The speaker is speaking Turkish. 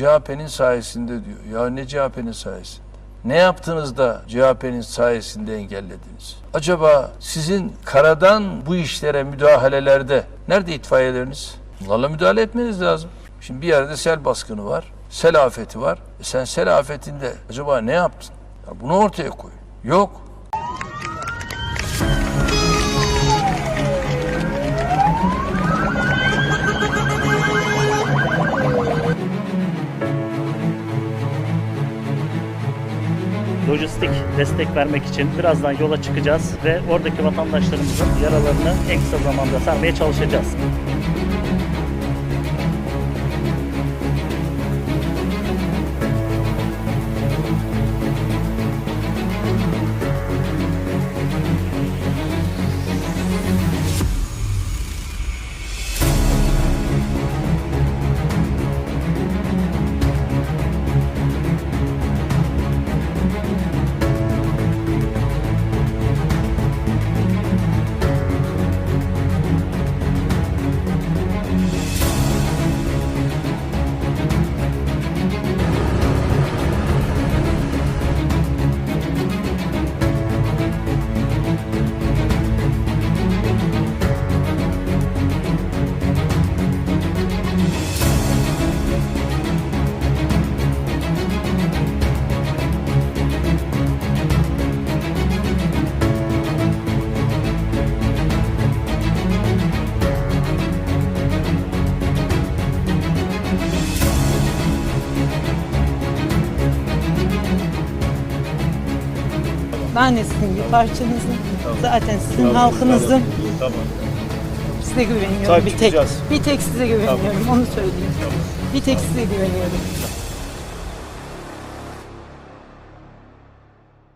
CHP'nin sayesinde diyor. Ya ne CHP'nin sayesinde? Ne yaptınız da CHP'nin sayesinde engellediniz? Acaba sizin karadan bu işlere müdahalelerde nerede itfaiyeleriniz? Bunlarla müdahale etmeniz lazım. Şimdi bir yerde sel baskını var, sel afeti var. E sen sel afetinde acaba ne yaptın? Ya bunu ortaya koy. Yok. Lojistik destek vermek için birazdan yola çıkacağız ve oradaki vatandaşlarımızın yaralarını en kısa zamanda sarmaya çalışacağız. Ben de sizin bir parçanızım. Zaten sizin halkınızın. Tamam. Size güveniyorum. Sahip bir tek çıkacağız. bir tek size güveniyorum. Onu söyleyeyim. Bir tek size güveniyorum.